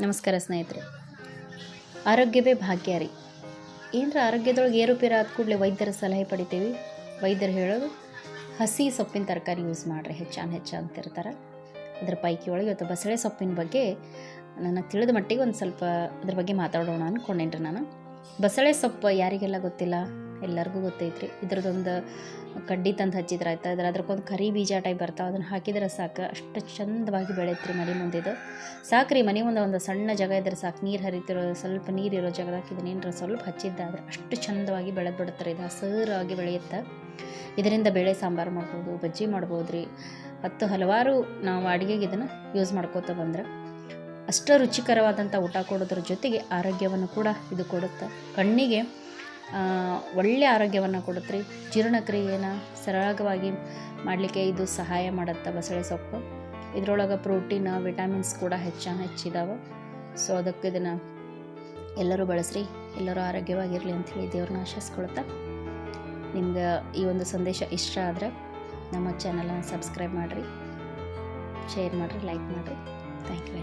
ನಮಸ್ಕಾರ ಸ್ನೇಹಿತರೆ. ಆರೋಗ್ಯವೇ ಭಾಗ್ಯ ರೀ. ಏನರ ಆರೋಗ್ಯದೊಳಗೆ ಏರುಪೇರು ಆದ ಕೂಡಲೇ ವೈದ್ಯರ ಸಲಹೆ ಪಡಿತೀವಿ? ವೈದ್ಯರು ಹೇಳೋದು, ಹಸಿ ಸೊಪ್ಪಿನ ತರಕಾರಿ ಯೂಸ್ ಮಾಡಿರಿ, ಹೆಚ್ಚಾನ್ ಹೆಚ್ಚು ಅಂತಿರ್ತಾರೆ ಅದ್ರ ಪೈಕಿ ಒಳಗೆ ಇವತ್ತು ಬಸಳೆ ಸೊಪ್ಪಿನ ಬಗ್ಗೆ ನನಗೆ ತಿಳಿದ ಮಟ್ಟಿಗೆ ಒಂದು ಸ್ವಲ್ಪ ಅದ್ರ ಬಗ್ಗೆ ಮಾತಾಡೋಣ ಅಂದ್ಕೊಂಡೇನ್ರಿ ನಾನು. ಬಸಳೆ ಸೊಪ್ಪು ಯಾರಿಗೆಲ್ಲ ಗೊತ್ತಿಲ್ಲ? ಎಲ್ಲರಿಗೂ ಗೊತ್ತೈತ್ರಿ. ಇದ್ರದ್ದೊಂದು ಕಡ್ಡಿ ತಂದು ಹಚ್ಚಿದ್ರೆ ಆಯ್ತು? ಅದ್ರ ಅದ್ರಕ್ಕೊಂದು ಕರಿ ಬೀಜ ಟೈಪ್ ಬರ್ತಾವೆ. ಅದನ್ನು ಹಾಕಿದ್ರೆ ಸಾಕು. ಅಷ್ಟು ಚಂದವಾಗಿ ಬೆಳೆಯುತ್ತೆ ಮನೆ ಮುಂದಿದು. ಸಾಕ್ರಿ, ಮನೆ ಮುಂದೆ ಒಂದು ಸಣ್ಣ ಜಾಗ ಇದ್ರೆ ಸಾಕು. ನೀರು ಹರಿತಿರೋ, ಸ್ವಲ್ಪ ನೀರಿರೋ ಜಾಗದಾಗ ಇದನ್ನೇನರ ಸ್ವಲ್ಪ ಹಚ್ಚಿದ್ದಾದ್ರೆ ಅಷ್ಟು ಚಂದವಾಗಿ ಬೆಳೆದು ಬಿಡುತ್ತಾರೆ ಇದು ಹಸಿರಾಗಿ ಬೆಳೆಯುತ್ತೆ? ಇದರಿಂದ ಬೇಳೆ ಸಾಂಬಾರು ಮಾಡ್ಬೋದು, ಬಜ್ಜಿ ಮಾಡ್ಬೋದು ರೀ ಹತ್ತು ಹಲವಾರು ನಾವು ಅಡುಗೆಗೆ ಇದನ್ನು ಯೂಸ್ ಮಾಡ್ಕೋತ ಬಂದ್ರೆ ಅಷ್ಟು ರುಚಿಕರವಾದಂಥ ಊಟ ಕೊಡೋದ್ರ ಜೊತೆಗೆ ಆರೋಗ್ಯವನ್ನು ಕೂಡ ಇದು ಕೊಡುತ್ತೆ? ಕಣ್ಣಿಗೆ ಒಳ್ಳೆಯ ಆರೋಗ್ಯವನ್ನು ಕೊಡುತ್ತೆ ರೀ. ಜೀರ್ಣಕ್ರಿಯೆನ ಸರಾಗವಾಗಿ ಮಾಡಲಿಕ್ಕೆ ಇದು ಸಹಾಯ ಮಾಡುತ್ತೆ ಬಸಳೆ ಸೊಪ್ಪು. ಇದರೊಳಗೆ ಪ್ರೋಟೀನ್, ವಿಟಮಿನ್ಸ್ ಕೂಡ ಹೆಚ್ಚಾನ ಹೆಚ್ಚಿದಾವೆ. ಸೊ ಅದಕ್ಕೆ ಇದನ್ನು ಎಲ್ಲರೂ ಬಳಸ್ರಿ. ಎಲ್ಲರೂ ಆರೋಗ್ಯವಾಗಿರಲಿ ಅಂಥೇಳಿ ದೇವ್ರನ್ನ ಆಶಿಸ್ಕೊಳ್ತಾ. ನಿಮ್ಗೆ ಈ ಒಂದು ಸಂದೇಶ ಇಷ್ಟ ಆದರೆ ನಮ್ಮ ಚಾನಲನ್ನು ಸಬ್ಸ್ಕ್ರೈಬ್ ಮಾಡಿರಿ. ಶೇರ್ ಮಾಡಿರಿ ಲೈಕ್ ಮಾಡಿರಿ. Thank you